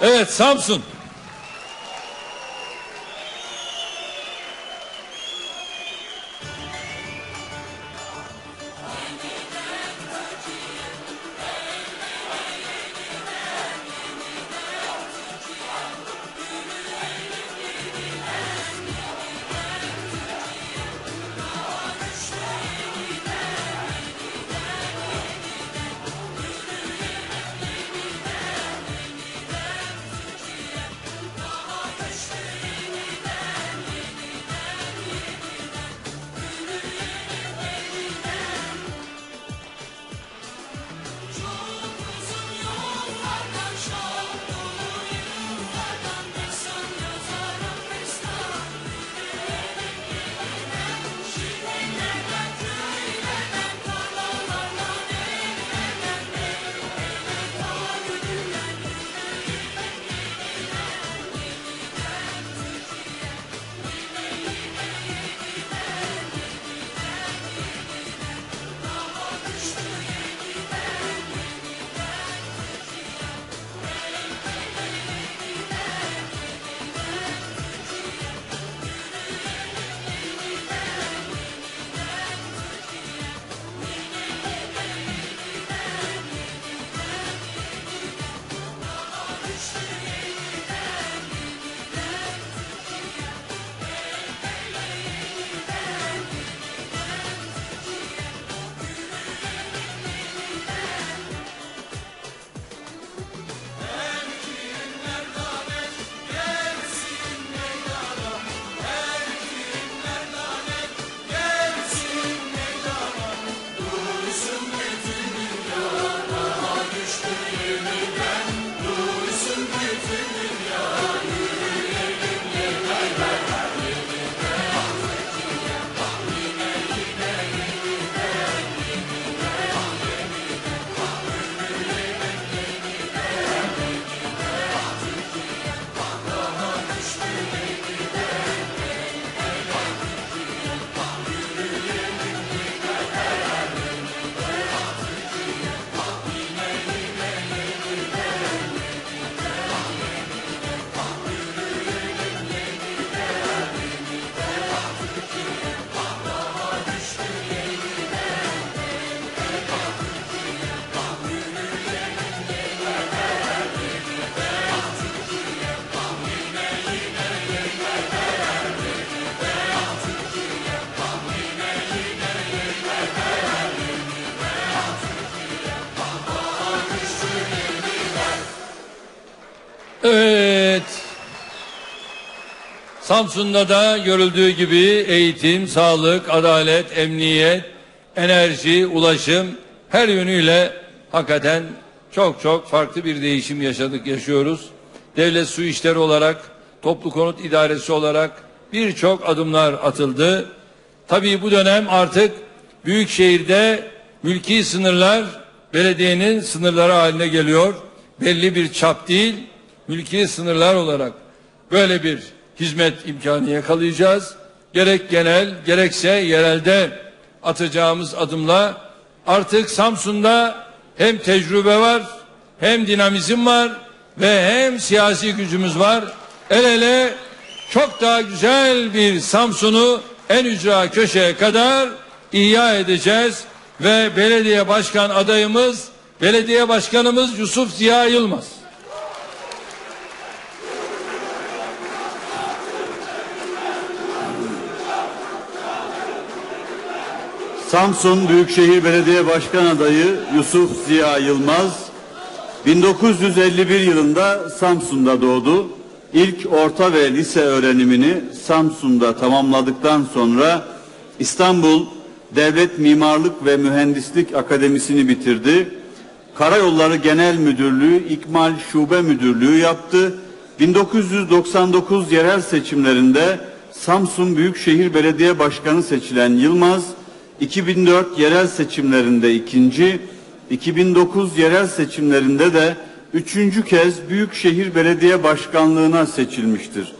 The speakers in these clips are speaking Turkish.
Evet Samsun. Samsun'da da görüldüğü gibi eğitim, sağlık, adalet, emniyet, enerji, ulaşım her yönüyle hakikaten çok çok farklı bir değişim yaşadık, yaşıyoruz. Devlet su işleri olarak, toplu konut idaresi olarak birçok adımlar atıldı. Tabii bu dönem artık büyük şehirde mülki sınırlar belediyenin sınırları haline geliyor. Belli bir çap değil, mülki sınırlar olarak böyle bir hizmet imkanı yakalayacağız. Gerek genel gerekse yerelde atacağımız adımla artık Samsun'da hem tecrübe var hem dinamizm var ve hem siyasi gücümüz var. El ele çok daha güzel bir Samsun'u en ücra köşeye kadar ihya edeceğiz ve belediye başkan adayımız belediye başkanımız Yusuf Ziya Yılmaz. Samsun Büyükşehir Belediye Başkan Adayı Yusuf Ziya Yılmaz 1951 yılında Samsun'da doğdu. İlk orta ve lise öğrenimini Samsun'da tamamladıktan sonra İstanbul Devlet Mimarlık ve Mühendislik Akademisi'ni bitirdi. Karayolları Genel Müdürlüğü İkmal Şube Müdürlüğü yaptı. 1999 yerel seçimlerinde Samsun Büyükşehir Belediye Başkanı seçilen Yılmaz 2004 yerel seçimlerinde ikinci, 2009 yerel seçimlerinde de üçüncü kez Büyükşehir Belediye Başkanlığına seçilmiştir.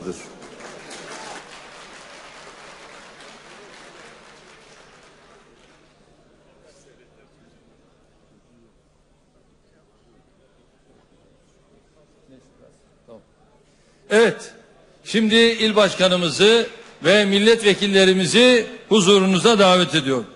Evet, şimdi il başkanımızı ve milletvekillerimizi huzurunuza davet ediyorum.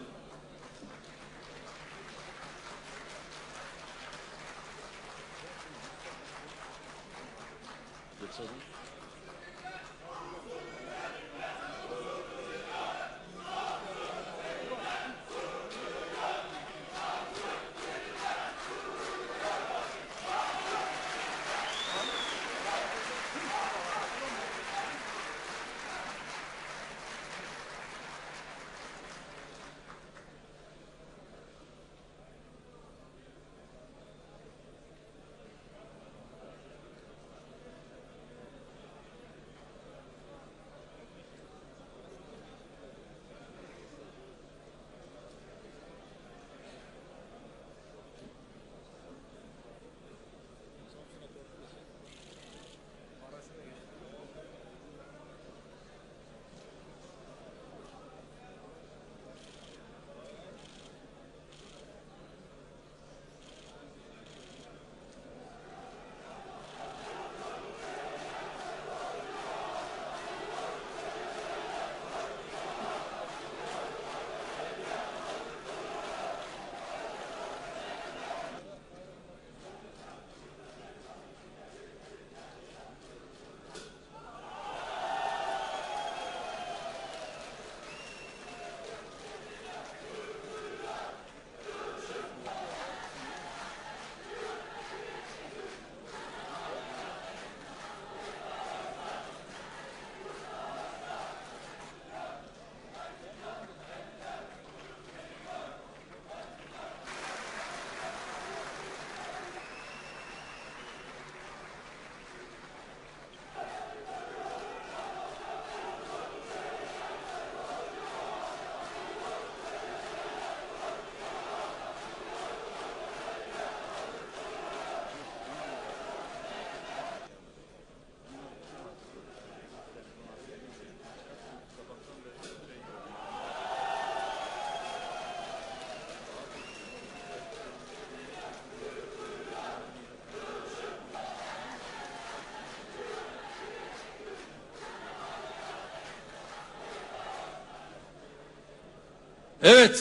Evet.